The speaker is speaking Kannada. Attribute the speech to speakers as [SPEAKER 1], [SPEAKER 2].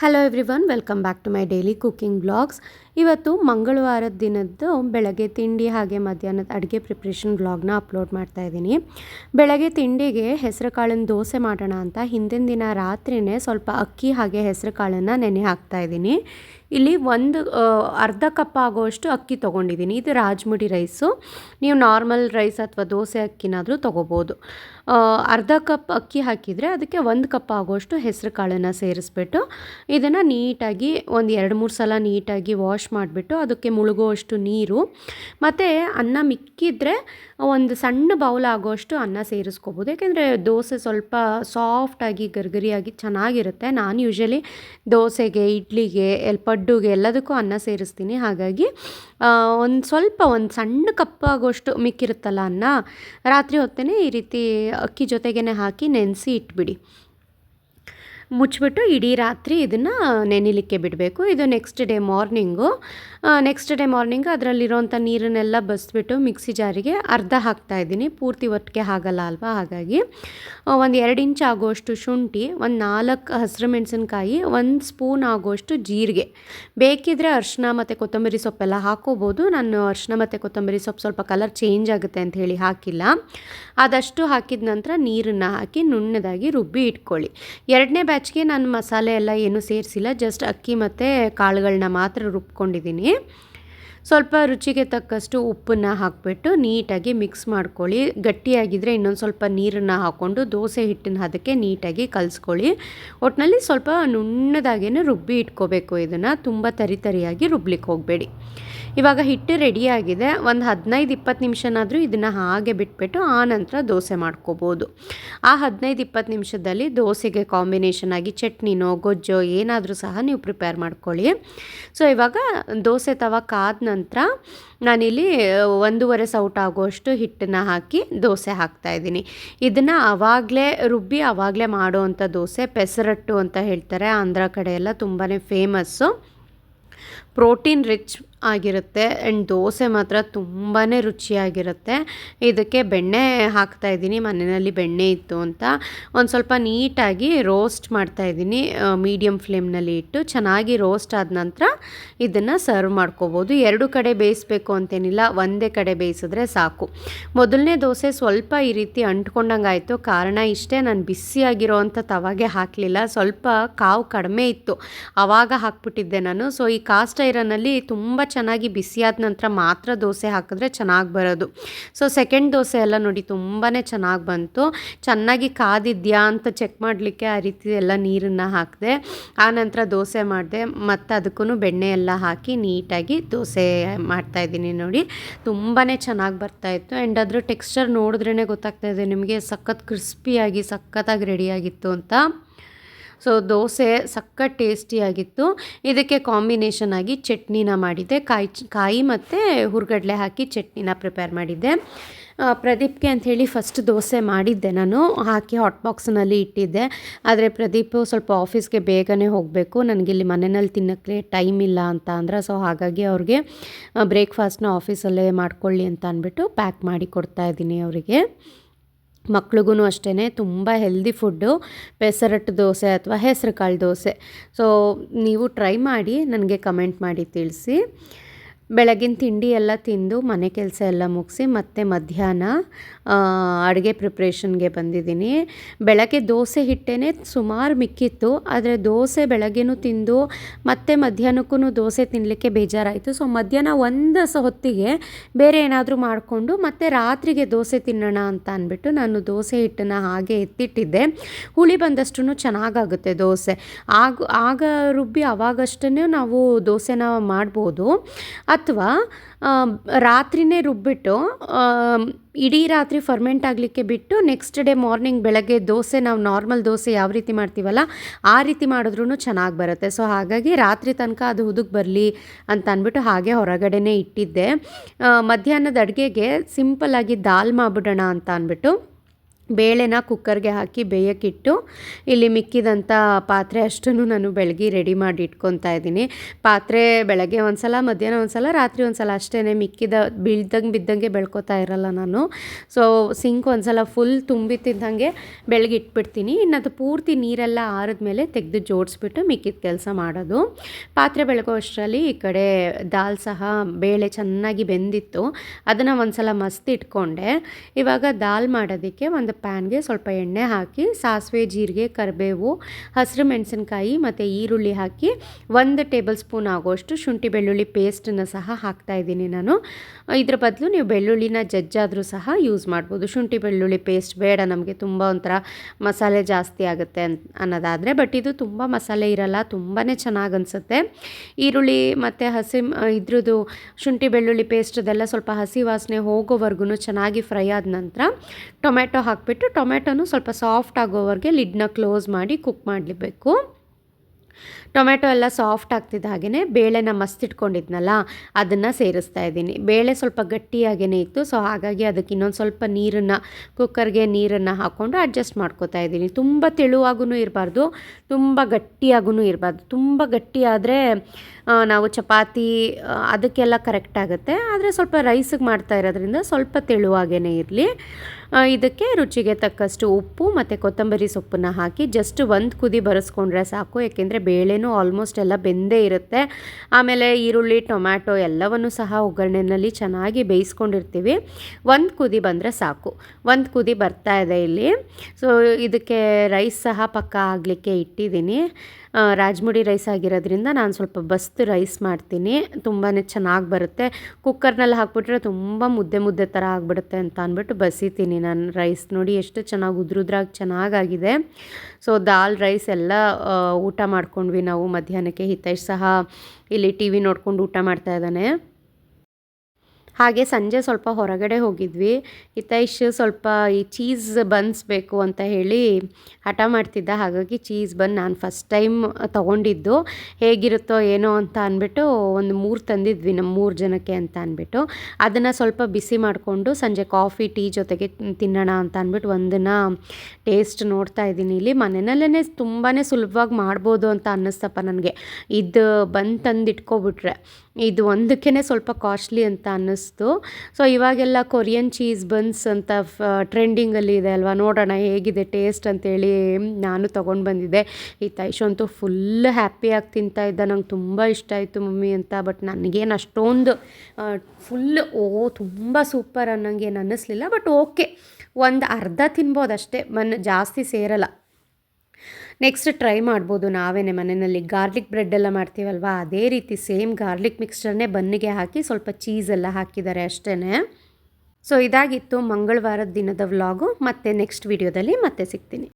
[SPEAKER 1] Hello everyone welcome back to my daily cooking blogs ಇವತ್ತು ಮಂಗಳವಾರದ ದಿನದ್ದು ಬೆಳಗ್ಗೆ ತಿಂಡಿ ಹಾಗೆ ಮಧ್ಯಾಹ್ನದ ಅಡುಗೆ ಪ್ರಿಪ್ರೇಷನ್ ಬ್ಲಾಗ್ನ ಅಪ್ಲೋಡ್ ಮಾಡ್ತಾ ಇದ್ದೀನಿ. ಬೆಳಗ್ಗೆ ತಿಂಡಿಗೆ ಹೆಸರು ದೋಸೆ ಮಾಡೋಣ ಅಂತ ಹಿಂದಿನ ದಿನ ರಾತ್ರಿಯೇ ಸ್ವಲ್ಪ ಅಕ್ಕಿ ಹಾಗೆ ಹೆಸರು ಕಾಳನ್ನು ನೆನೆ ಹಾಕ್ತಾ ಇದ್ದೀನಿ. ಇಲ್ಲಿ ಒಂದು ಅರ್ಧ ಕಪ್ ಆಗುವಷ್ಟು ಅಕ್ಕಿ ತೊಗೊಂಡಿದ್ದೀನಿ. ಇದು ರಾಜ್ಮುಡಿ ರೈಸು ನೀವು ನಾರ್ಮಲ್ ರೈಸ್ ಅಥವಾ ದೋಸೆ ಅಕ್ಕಿನಾದರೂ ತೊಗೋಬೋದು. ಅರ್ಧ ಕಪ್ ಅಕ್ಕಿ ಹಾಕಿದರೆ ಅದಕ್ಕೆ ಒಂದು ಕಪ್ ಆಗೋಷ್ಟು ಹೆಸರು ಕಾಳನ್ನು ಸೇರಿಸ್ಬಿಟ್ಟು ಇದನ್ನು ನೀಟಾಗಿ ಒಂದು ಎರಡು ಮೂರು ಸಲ ನೀಟಾಗಿ ವಾಶ್ ಮಾಡಿಬಿಟ್ಟು ಅದಕ್ಕೆ ಮುಳುಗುವಷ್ಟು ನೀರು. ಮತ್ತು ಅನ್ನ ಮಿಕ್ಕಿದ್ರೆ ಒಂದು ಸಣ್ಣ ಬೌಲ್ ಆಗೋಷ್ಟು ಅನ್ನ ಸೇರಿಸ್ಕೋಬೋದು. ಯಾಕೆಂದರೆ ದೋಸೆ ಸ್ವಲ್ಪ ಸಾಫ್ಟಾಗಿ ಗರ್ಗರಿಯಾಗಿ ಚೆನ್ನಾಗಿರುತ್ತೆ. ನಾನು ಯೂಶಲಿ ದೋಸೆಗೆ, ಇಡ್ಲಿಗೆ, ಎಲ್ ಪಡ್ಡುಗೆ ಎಲ್ಲದಕ್ಕೂ ಅನ್ನ ಸೇರಿಸ್ತೀನಿ. ಹಾಗಾಗಿ ಒಂದು ಸ್ವಲ್ಪ ಒಂದು ಸಣ್ಣ ಕಪ್ಪಾಗೋಷ್ಟು ಮಿಕ್ಕಿರುತ್ತಲ್ಲ ಅನ್ನ, ರಾತ್ರಿ ಹೊತ್ತೇ ಈ ರೀತಿ ಅಕ್ಕಿ ಜೊತೆಗೇ ಹಾಕಿ ನೆನೆಸಿ ಇಟ್ಬಿಡಿ. ಮುಚ್ಚಿಬಿಟ್ಟು ಇಡೀ ರಾತ್ರಿ ಇದನ್ನು ನೆನಿಲಿಕ್ಕೆ ಬಿಡಬೇಕು. ಇದು next day morning next day morning ಅದರಲ್ಲಿರೋಂಥ ನೀರನ್ನೆಲ್ಲ ಬಸ್ಬಿಟ್ಟು ಮಿಕ್ಸಿ ಜಾರಿಗೆ ಅರ್ಧ ಹಾಕ್ತಾ ಇದ್ದೀನಿ. ಪೂರ್ತಿ ಒಟ್ಟಿಗೆ ಆಗಲ್ಲ ಅಲ್ವಾ? ಹಾಗಾಗಿ ಒಂದು ಎರಡು ಇಂಚ್ ಆಗೋಷ್ಟು ಶುಂಠಿ, ಒಂದು ನಾಲ್ಕು ಹಸಿರು ಮೆಣಸಿನ್ಕಾಯಿ, ಒಂದು ಸ್ಪೂನ್ ಆಗೋಷ್ಟು ಜೀರಿಗೆ. ಬೇಕಿದ್ರೆ ಅರಿಶಿನ ಮತ್ತು ಕೊತ್ತಂಬರಿ ಸೊಪ್ಪೆಲ್ಲ ಹಾಕೋಬೋದು. ನಾನು ಅರಿಶಿನ ಮತ್ತು ಕೊತ್ತಂಬರಿ ಸೊಪ್ಪು ಸ್ವಲ್ಪ ಕಲರ್ ಚೇಂಜ್ ಆಗುತ್ತೆ ಅಂತ ಹೇಳಿ ಹಾಕಿಲ್ಲ. ಅದಷ್ಟು ಹಾಕಿದ ನಂತರ ನೀರನ್ನು ಹಾಕಿ ನುಣ್ಣದಾಗಿ ರುಬ್ಬಿ ಇಟ್ಕೊಳ್ಳಿ. ಎರಡನೇ ಬ್ಯಾಚ್ಗೆ ನಾನು ಮಸಾಲೆ ಎಲ್ಲ ಏನೂ ಸೇರಿಸಿಲ್ಲ ಜಸ್ಟ್ ಅಕ್ಕಿ ಮತ್ತು ಕಾಳುಗಳನ್ನ ಮಾತ್ರ ರುಬ್ಕೊಂಡಿದ್ದೀನಿ. ಸ್ವಲ್ಪ ರುಚಿಗೆ ತಕ್ಕಷ್ಟು ಉಪ್ಪನ್ನು ಹಾಕಿಬಿಟ್ಟು ನೀಟಾಗಿ ಮಿಕ್ಸ್ ಮಾಡ್ಕೊಳ್ಳಿ. ಗಟ್ಟಿಯಾಗಿದ್ದರೆ ಇನ್ನೊಂದು ಸ್ವಲ್ಪ ನೀರನ್ನು ಹಾಕ್ಕೊಂಡು ದೋಸೆ ಹಿಟ್ಟಿನ ಅದಕ್ಕೆ ನೀಟಾಗಿ ಕಲಿಸ್ಕೊಳ್ಳಿ. ಒಟ್ಟಿನಲ್ಲಿ ಸ್ವಲ್ಪ ನುಣ್ಣದಾಗೇ ರುಬ್ಬಿ ಇಟ್ಕೋಬೇಕು ಇದನ್ನು. ತುಂಬ ತರಿತರಿಯಾಗಿ ರುಬ್ಲಿಕ್ಕೆ ಹೋಗಬೇಡಿ. ಇವಾಗ ಹಿಟ್ಟು ರೆಡಿಯಾಗಿದೆ ಒಂದು ಹದಿನೈದು ಇಪ್ಪತ್ತು ನಿಮಿಷನಾದರೂ ಇದನ್ನು ಹಾಗೆ ಬಿಟ್ಬಿಟ್ಟು ಆ ನಂತರ ದೋಸೆ ಮಾಡ್ಕೋಬೋದು. ಆ ಹದಿನೈದು ಇಪ್ಪತ್ತು ನಿಮಿಷದಲ್ಲಿ ದೋಸೆಗೆ ಕಾಂಬಿನೇಷನ್ ಆಗಿ ಚಟ್ನಿನೋ, ಗೊಜ್ಜೋ ಏನಾದರೂ ಸಹ ನೀವು ಪ್ರಿಪೇರ್ ಮಾಡ್ಕೊಳ್ಳಿ. ಸೊ ಇವಾಗ ದೋಸೆ ತವ ಕಾದ ನಂತರ ನಾನಿಲ್ಲಿ ಒಂದೂವರೆ ಸೌಟ್ ಆಗುವಷ್ಟು ಹಿಟ್ಟನ್ನು ಹಾಕಿ ದೋಸೆ ಹಾಕ್ತಾ ಇದ್ದೀನಿ. ಇದನ್ನು ಆವಾಗಲೇ ರುಬ್ಬಿ ಆವಾಗಲೇ ಮಾಡೋವಂಥ ದೋಸೆ, ಪೆಸರಟ್ಟು ಅಂತ ಹೇಳ್ತಾರೆ, ಆಂಧ್ರ ಕಡೆ ಎಲ್ಲ ತುಂಬಾ ಫೇಮಸ್ಸು ಪ್ರೋಟೀನ್ ರಿಚ್ ಆಗಿರುತ್ತೆ ಆ್ಯಂಡ್ ದೋಸೆ ಮಾತ್ರ ತುಂಬಾ ರುಚಿಯಾಗಿರುತ್ತೆ. ಇದಕ್ಕೆ ಬೆಣ್ಣೆ ಹಾಕ್ತಾ ಇದ್ದೀನಿ, ಮನೆಯಲ್ಲಿ ಬೆಣ್ಣೆ ಇತ್ತು ಅಂತ. ಒಂದು ಸ್ವಲ್ಪ ನೀಟಾಗಿ ರೋಸ್ಟ್ ಮಾಡ್ತಾ ಇದ್ದೀನಿ ಮೀಡಿಯಮ್ ಫ್ಲೇಮ್ನಲ್ಲಿ ಇಟ್ಟು ಚೆನ್ನಾಗಿ ರೋಸ್ಟ್ ಆದ ನಂತರ ಇದನ್ನು ಸರ್ವ್ ಮಾಡ್ಕೋಬೋದು. ಎರಡು ಕಡೆ ಬೇಯಿಸ್ಬೇಕು ಅಂತೇನಿಲ್ಲ, ಒಂದೇ ಕಡೆ ಬೇಯಿಸಿದ್ರೆ ಸಾಕು. ಮೊದಲನೇ ದೋಸೆ ಸ್ವಲ್ಪ ಈ ರೀತಿ ಅಂಟ್ಕೊಂಡಂಗೆ ಆಯಿತು. ಕಾರಣ ಇಷ್ಟೇ, ನಾನು ಬಿಸಿಯಾಗಿರೋವಂಥ ತವಾಗೆ ಹಾಕಲಿಲ್ಲ. ಸ್ವಲ್ಪ ಕಾವು ಕಡಿಮೆ ಇತ್ತು. ಆವಾಗ ಹಾಕ್ಬಿಟ್ಟಿದ್ದೆ ನಾನು. ಸೊ ಈ ಕಾಸ್ಟ್ ಐರನಲ್ಲಿ ತುಂಬ ಚೆನ್ನಾಗಿ ಬಿಸಿಯಾದ ನಂತರ ಮಾತ್ರ ದೋಸೆ ಹಾಕಿದ್ರೆ ಚೆನ್ನಾಗಿ ಬರೋದು. ಸೊ ಸೆಕೆಂಡ್ ದೋಸೆ ಎಲ್ಲ ನೋಡಿ ತುಂಬಾ ಚೆನ್ನಾಗಿ ಬಂತು. ಚೆನ್ನಾಗಿ ಕಾದಿದ್ಯಾ ಅಂತ ಚೆಕ್ ಮಾಡಲಿಕ್ಕೆ ಆ ರೀತಿ ಎಲ್ಲ ನೀರನ್ನು ಹಾಕಿದೆ, ಆ ನಂತರ ದೋಸೆ ಮಾಡಿದೆ, ಮತ್ತು ಅದಕ್ಕೂ ಬೆಣ್ಣೆ ಎಲ್ಲ ಹಾಕಿ ನೀಟಾಗಿ ದೋಸೆ ಮಾಡ್ತಾಯಿದ್ದೀನಿ ನೋಡಿ. ತುಂಬಾ ಚೆನ್ನಾಗಿ ಬರ್ತಾಯಿತ್ತು ಆ್ಯಂಡ್ ಅದ್ರ ಟೆಕ್ಸ್ಚರ್ ನೋಡಿದ್ರೇ ಗೊತ್ತಾಗ್ತಾ ಇದೆ ನಿಮಗೆ ಸಖತ್ ಕ್ರಿಸ್ಪಿಯಾಗಿ ಸಖತ್ತಾಗಿ ರೆಡಿಯಾಗಿತ್ತು ಅಂತ. ಸೊ ದೋಸೆ ಸಖತ್ ಟೇಸ್ಟಿಯಾಗಿತ್ತು ಇದಕ್ಕೆ ಕಾಂಬಿನೇಷನ್ ಆಗಿ ಚಟ್ನಿನ ಮಾಡಿದ್ದೆ. ಕಾಯಿ ಕಾಯಿ ಮತ್ತು ಹುರ್ಗಡ್ಲೆ ಹಾಕಿ ಚಟ್ನಿನ ಪ್ರಿಪೇರ್ ಮಾಡಿದ್ದೆ. ಪ್ರದೀಪ್ಗೆ ಅಂಥೇಳಿ ಫಸ್ಟ್ ದೋಸೆ ಮಾಡಿದ್ದೆ ನಾನು. ಹಾಕಿ ಹಾಟ್ ಬಾಕ್ಸ್ನಲ್ಲಿ ಇಟ್ಟಿದ್ದೆ. ಆದರೆ ಪ್ರದೀಪ್ ಸ್ವಲ್ಪ ಆಫೀಸ್ಗೆ ಬೇಗನೆ ಹೋಗಬೇಕು. ನನಗಿಲ್ಲಿ ಮನೆಯಲ್ಲಿ ತಿನ್ನೋಕ್ಕೆ ಟೈಮ್ ಇಲ್ಲ ಅಂತ ಅಂದ್ರೆ ಸೊ ಹಾಗಾಗಿ ಅವ್ರಿಗೆ ಬ್ರೇಕ್ಫಾಸ್ಟ್ನ ಆಫೀಸಲ್ಲೇ ಮಾಡ್ಕೊಳ್ಳಿ ಅಂತ ಅಂದ್ಬಿಟ್ಟು ಪ್ಯಾಕ್ ಮಾಡಿ ಕೊಡ್ತಾ ಇದ್ದೀನಿ ಅವರಿಗೆ. ಮಕ್ಳಿಗೂ ಅಷ್ಟೇ ತುಂಬ ಹೆಲ್ದಿ ಫುಡ್ಡು ಪೆಸರಟ್ಟು ದೋಸೆ ಅಥವಾ ಹೆಸರು ಕಾಳು ದೋಸೆ. ಸೊ ನೀವು ಟ್ರೈ ಮಾಡಿ, ನನಗೆ ಕಮೆಂಟ್ ಮಾಡಿ ತಿಳಿಸಿ. ಬೆಳಗಿನ ತಿಂಡಿ ಎಲ್ಲ ತಿಂದು ಮನೆ ಕೆಲಸ ಎಲ್ಲ ಮುಗಿಸಿ ಮತ್ತೆ ಮಧ್ಯಾಹ್ನ ಅಡುಗೆ ಪ್ರಿಪ್ರೇಷನ್ಗೆ ಬಂದಿದ್ದೀನಿ. ಬೆಳಗ್ಗೆ ದೋಸೆ ಹಿಟ್ಟೇ ಸುಮಾರು ಮಿಕ್ಕಿತ್ತು. ಆದರೆ ದೋಸೆ ಬೆಳಗ್ಗೆನೂ ತಿಂದು ಮತ್ತೆ ಮಧ್ಯಾಹ್ನಕ್ಕೂ ದೋಸೆ ತಿನ್ನಲಿಕ್ಕೆ ಬೇಜಾರಾಯಿತು. ಸೊ ಮಧ್ಯಾಹ್ನ ಒಂದು ಸ ಹೊತ್ತಿಗೆ ಬೇರೆ ಏನಾದರೂ ಮಾಡಿಕೊಂಡು ಮತ್ತೆ ರಾತ್ರಿಗೆ ದೋಸೆ ತಿನ್ನೋಣ ಅಂತ ಅಂದ್ಬಿಟ್ಟು ನಾನು ದೋಸೆ ಹಿಟ್ಟನ್ನು ಹಾಗೆ ಎತ್ತಿಟ್ಟಿದ್ದೆ. ಹುಳಿ ಬಂದಷ್ಟು ಚೆನ್ನಾಗಾಗುತ್ತೆ ದೋಸೆ. ಆಗ ಆಗ ರುಬ್ಬಿ ಅವಾಗಷ್ಟೇ ನಾವು ದೋಸೆನ ಮಾಡ್ಬೋದು. ಅಥವಾ ರಾತ್ರಿಯೇ ರಾತ್ರಿನೇ ರುಬ್ಬಿಟ್ಟು ಇಡೀ ರಾತ್ರಿ ಫರ್ಮೆಂಟ್ ಆಗಲಿಕ್ಕೆ ಬಿಟ್ಟು ನೆಕ್ಸ್ಟ್ ಡೇ ಮಾರ್ನಿಂಗ್ ಬೆಳಗ್ಗೆ ದೋಸೆ, ನಾವು ನಾರ್ಮಲ್ ದೋಸೆ ಯಾವ ರೀತಿ ಮಾಡ್ತೀವಲ್ಲ, ಆ ರೀತಿ ಮಾಡಿದ್ರೂ ಚೆನ್ನಾಗಿ ಬರುತ್ತೆ. ಸೊ ಹಾಗಾಗಿ ರಾತ್ರಿ ತನಕ ಅದು ಹುದುಗ್ ಬರಲಿ ಅಂತ ಅಂದ್ಬಿಟ್ಟು ಹಾಗೆ ಹೊರಗಡೆನೇ ಇಟ್ಟಿದ್ದೆ. ಮಧ್ಯಾಹ್ನದ ಅಡುಗೆಗೆ ಸಿಂಪಲ್ಲಾಗಿ ದಾಲ್ ಮಾಡಿಬಿಡೋಣ ಅಂತ ಅಂದ್ಬಿಟ್ಟು ಬೇಳೆನ ಕುಕ್ಕರ್ಗೆ ಹಾಕಿ ಬೇಯಕ್ಕಿಟ್ಟು ಇಲ್ಲಿ ಮಿಕ್ಕಿದಂಥ ಪಾತ್ರೆ ಅಷ್ಟನ್ನು ನಾನು ಬೆಳಗ್ಗೆ ರೆಡಿ ಮಾಡಿ ಇಟ್ಕೊತಾ ಇದ್ದೀನಿ. ಪಾತ್ರೆ ಬೆಳಗ್ಗೆ ಒಂದು ಸಲ ಮಧ್ಯಾಹ್ನ ಒಂದು ಸಲ ರಾತ್ರಿ ಒಂದು ಸಲ ಅಷ್ಟೇ ಮಿಕ್ಕಿದ ಬೀಳ್ದಂಗೆ ಬಿದ್ದಂಗೆ ಬೆಳ್ಕೊತಾ ಇರಲ್ಲ ನಾನು. ಸೊ ಸಿಂಕ್ ಒಂದು ಸಲ ಫುಲ್ ತುಂಬಿ ತಿಂದಂಗೆ ಬೆಳಗ್ಗೆ ಇಟ್ಬಿಡ್ತೀನಿ. ಇನ್ನು ಅದು ಪೂರ್ತಿ ನೀರೆಲ್ಲ ಆರಿದ್ಮೇಲೆ ತೆಗೆದು ಜೋಡಿಸ್ಬಿಟ್ಟು ಮಿಕ್ಕಿದ ಕೆಲಸ ಮಾಡೋದು. ಪಾತ್ರೆ ಬೆಳಗೋ ಅಷ್ಟರಲ್ಲಿ ಈ ಕಡೆ ದಾಲ್ ಸಹ ಬೇಳೆ ಚೆನ್ನಾಗಿ ಬೆಂದಿತ್ತು. ಅದನ್ನು ಒಂದು ಸಲ ಮಸ್ತ್ ಇಟ್ಕೊಂಡೆ. ಇವಾಗ ದಾಲ್ ಮಾಡೋದಕ್ಕೆ ಒಂದು ಪ್ಯಾನ್ಗೆ ಸ್ವಲ್ಪ ಎಣ್ಣೆ ಹಾಕಿ, ಸಾಸಿವೆ, ಜೀರಿಗೆ, ಕರಿಬೇವು, ಹಸಿರು ಮೆಣಸಿನ್ಕಾಯಿ ಮತ್ತು ಈರುಳ್ಳಿ ಹಾಕಿ ಒಂದು ಟೇಬಲ್ ಸ್ಪೂನ್ ಆಗೋಷ್ಟು ಶುಂಠಿ ಬೆಳ್ಳುಳ್ಳಿ ಪೇಸ್ಟನ್ನು ಸಹ ಹಾಕ್ತಾ ಇದ್ದೀನಿ ನಾನು. ಇದ್ರ ಬದಲು ನೀವು ಬೆಳ್ಳುಳ್ಳಿನ ಜಜ್ಜಾದರೂ ಸಹ ಯೂಸ್ ಮಾಡ್ಬೋದು. ಶುಂಠಿ ಬೆಳ್ಳುಳ್ಳಿ ಪೇಸ್ಟ್ ಬೇಡ, ನಮಗೆ ತುಂಬ ಒಂಥರ ಮಸಾಲೆ ಜಾಸ್ತಿ ಆಗುತ್ತೆ ಅಂತ ಅನ್ನೋದಾದರೆ, ಬಟ್ ಇದು ತುಂಬ ಮಸಾಲೆ ಇರಲ್ಲ ತುಂಬಾ ಚೆನ್ನಾಗಿ ಅನಿಸುತ್ತೆ. ಈರುಳ್ಳಿ ಮತ್ತು ಹಸಿ ಇದ್ರದ್ದು ಶುಂಠಿ ಬೆಳ್ಳುಳ್ಳಿ ಪೇಸ್ಟ್ ಅದೆಲ್ಲ ಸ್ವಲ್ಪ ಹಸಿ ವಾಸನೆ ಹೋಗೋವರೆಗೂ ಚೆನ್ನಾಗಿ ಫ್ರೈ ಆದ ನಂತರ ಟೊಮೆಟೊ ಹಾಕಿಬಿಟ್ಟು ಟೊಮ್ಯಾಟೋನು ಸ್ವಲ್ಪ ಸಾಫ್ಟ್ ಆಗೋವರೆಗೆ ಲಿಡ್ನ ಕ್ಲೋಸ್ ಮಾಡಿ ಕುಕ್ ಮಾಡಲೇಬೇಕು. ಟೊಮೆಟೊ ಎಲ್ಲ ಸಾಫ್ಟ್ ಆಗ್ತಿದ್ದ ಹಾಗೆಯೇ ಬೇಳೆನ ಮಸ್ತ್ ಇಟ್ಕೊಂಡಿದ್ನಲ್ಲ, ಅದನ್ನು ಸೇರಿಸ್ತಾ ಇದ್ದೀನಿ. ಬೇಳೆ ಸ್ವಲ್ಪ ಗಟ್ಟಿಯಾಗೇ ಇತ್ತು, ಸೊ ಹಾಗಾಗಿ ಅದಕ್ಕೆ ಇನ್ನೊಂದು ಸ್ವಲ್ಪ ನೀರನ್ನು, ಕುಕ್ಕರ್ಗೆ ನೀರನ್ನು ಹಾಕ್ಕೊಂಡು ಅಡ್ಜಸ್ಟ್ ಮಾಡ್ಕೋತಾ ಇದ್ದೀನಿ. ತುಂಬ ತೆಳುವಾಗೂ ಇರಬಾರ್ದು, ತುಂಬ ಗಟ್ಟಿಯಾಗೂ ಇರಬಾರ್ದು. ತುಂಬ ಗಟ್ಟಿಯಾದರೆ ನಾವು ಚಪಾತಿ ಅದಕ್ಕೆಲ್ಲ ಕರೆಕ್ಟ್ ಆಗುತ್ತೆ. ಆದರೆ ಸ್ವಲ್ಪ ರೈಸಿಗೆ ಮಾಡ್ತಾ ಇರೋದ್ರಿಂದ ಸ್ವಲ್ಪ ತೆಳುವಾಗೇ ಇರಲಿ. ಇದಕ್ಕೆ ರುಚಿಗೆ ತಕ್ಕಷ್ಟು ಉಪ್ಪು ಮತ್ತು ಕೊತ್ತಂಬರಿ ಸೊಪ್ಪನ್ನು ಹಾಕಿ ಜಸ್ಟ್ ಒಂದು ಕುದಿ ಬರೆಸ್ಕೊಂಡ್ರೆ ಸಾಕು. ಏಕೆಂದರೆ ಬೇಳೆನೂ ಆಲ್ಮೋಸ್ಟ್ ಎಲ್ಲ ಬೆಂದೇ ಇರುತ್ತೆ. ಆಮೇಲೆ ಈರುಳ್ಳಿ, ಟೊಮ್ಯಾಟೊ ಎಲ್ಲವನ್ನು ಸಹ ಒಗ್ಗರಣೆಯಲ್ಲಿ ಚೆನ್ನಾಗಿ ಬೇಯಿಸ್ಕೊಂಡಿರ್ತೀವಿ. ಒಂದು ಕುದಿ ಬಂದರೆ ಸಾಕು. ಒಂದು ಕುದಿ ಬರ್ತಾ ಇದೆ ಇಲ್ಲಿ. ಸೊ ಇದಕ್ಕೆ ರೈಸ್ ಸಹ ಪಕ್ಕ ಆಗಲಿಕ್ಕೆ ಇಟ್ಟಿದ್ದೀನಿ. ರಾಜ್ಮುಡಿ ರೈಸ್ ಆಗಿರೋದ್ರಿಂದ ನಾನು ಸ್ವಲ್ಪ ಬಸ್ತು ರೈಸ್ ಮಾಡ್ತೀನಿ. ತುಂಬಾ ಚೆನ್ನಾಗಿ ಬರುತ್ತೆ. ಕುಕ್ಕರ್ನಲ್ಲಿ ಹಾಕ್ಬಿಟ್ರೆ ತುಂಬ ಮುದ್ದೆ ಮುದ್ದೆ ಥರ ಆಗಿಬಿಡುತ್ತೆ ಅಂತ ಅಂದ್ಬಿಟ್ಟು ಬಸಿತೀನಿ ನಾನು ರೈಸ್ ನೋಡಿ ಎಷ್ಟು ಚೆನ್ನಾಗಿ ಉದ್ರುದ್ರಾಗಿ ಚೆನ್ನಾಗಾಗಿದೆ. ಸೊ ದಾಲ್ ರೈಸ್ ಎಲ್ಲ ಊಟ ಮಾಡ್ಕೊಂಡ್ವಿ ನಾವು ಮಧ್ಯಾಹ್ನಕ್ಕೆ. ಹಿತೈಷ್ ಸಹ ಇಲ್ಲಿ ಟಿ ವಿ ನೋಡ್ಕೊಂಡು ಊಟ ಮಾಡ್ತಾ ಇದ್ದಾನೆ. ಹಾಗೆ ಸಂಜೆ ಸ್ವಲ್ಪ ಹೊರಗಡೆ ಹೋಗಿದ್ವಿ. ಹಿತೈಶ್ ಸ್ವಲ್ಪ ಈ ಚೀಸ್ ಬನ್ಸ್ ಬೇಕು ಅಂತ ಹೇಳಿ ಹಠ ಮಾಡ್ತಿದ್ದ. ಹಾಗಾಗಿ ಚೀಸ್ ಬನ್ ನಾನು ಫಸ್ಟ್ ಟೈಮ್ ತೊಗೊಂಡಿದ್ದು. ಹೇಗಿರುತ್ತೋ ಏನೋ ಅಂತ ಅಂದ್ಬಿಟ್ಟು ಒಂದು ಮೂರು ತಂದಿದ್ವಿ ನಮ್ಮ ಮೂರು ಜನಕ್ಕೆ ಅಂತ ಅಂದ್ಬಿಟ್ಟು. ಅದನ್ನು ಸ್ವಲ್ಪ ಬಿಸಿ ಮಾಡಿಕೊಂಡು ಸಂಜೆ ಕಾಫಿ, ಟೀ ಜೊತೆಗೆ ತಿನ್ನೋಣ ಅಂತ ಅಂದ್ಬಿಟ್ಟು ಒಂದನ್ನು ಟೇಸ್ಟ್ ನೋಡ್ತಾ ಇದ್ದೀನಿ ಇಲ್ಲಿ. ಮನೆಯಲ್ಲೇ ತುಂಬಾ ಸುಲಭವಾಗಿ ಮಾಡ್ಬೋದು ಅಂತ ಅನ್ನಿಸ್ತಪ್ಪ ನನಗೆ. ಇದು ಬಂದು ತಂದು ಇಟ್ಕೊಬಿಟ್ರೆ ಇದು ಒಂದಕ್ಕೇ ಸ್ವಲ್ಪ ಕಾಸ್ಟ್ಲಿ ಅಂತ ಅನ್ನಿಸ್ತು. ಸೊ ಇವಾಗೆಲ್ಲ ಕೊರಿಯನ್ ಚೀಸ್ ಬನ್ಸ್ ಅಂತ ಟ್ರೆಂಡಿಂಗಲ್ಲಿ ಇದೆ ಅಲ್ವಾ? ನೋಡೋಣ ಹೇಗಿದೆ ಟೇಸ್ಟ್ ಅಂತೇಳಿ ನಾನು ತೊಗೊಂಡು ಬಂದಿದ್ದೆ. ಈ ತೈಶು ಅಂತೂ ಫುಲ್ ಹ್ಯಾಪಿಯಾಗಿ ತಿಂತಾ ಇದ್ದ. ನಂಗೆ ತುಂಬ ಇಷ್ಟ ಆಯಿತು ಮಮ್ಮಿ ಅಂತ ಬಟ್ ನನಗೇನು ಅಷ್ಟೊಂದು ಫುಲ್ ಓ, ತುಂಬ ಸೂಪರ್ ಅನ್ನೋಂಗೇನು ಅನ್ನಿಸ್ಲಿಲ್ಲ ಬಟ್ ಓಕೆ ಒಂದು ಅರ್ಧ ತಿನ್ಬೋದು ಅಷ್ಟೇ ಮನ್, ಜಾಸ್ತಿ ಸೇರಲ್ಲ. ನೆಕ್ಸ್ಟ್ ಟ್ರೈ ಮಾಡ್ಬೋದು ನಾವೇ ಮನೆಯಲ್ಲಿ. ಗಾರ್ಲಿಕ್ ಬ್ರೆಡ್ ಎಲ್ಲ ಮಾಡ್ತೀವಲ್ವ? ಅದೇ ರೀತಿ ಸೇಮ್ ಗಾರ್ಲಿಕ್ ಮಿಕ್ಸ್ಚರ್ನೇ ಬನ್ನಿಗೆ ಹಾಕಿ ಸ್ವಲ್ಪ ಚೀಸೆಲ್ಲ ಹಾಕಿದ್ದಾರೆ ಅಷ್ಟೇ ಸೊ ಇದಾಗಿತ್ತು ಮಂಗಳವಾರದ ದಿನದ ವ್ಲಾಗು ಮತ್ತೆ ನೆಕ್ಸ್ಟ್ ವಿಡಿಯೋದಲ್ಲಿ ಮತ್ತೆ ಸಿಗ್ತೀನಿ.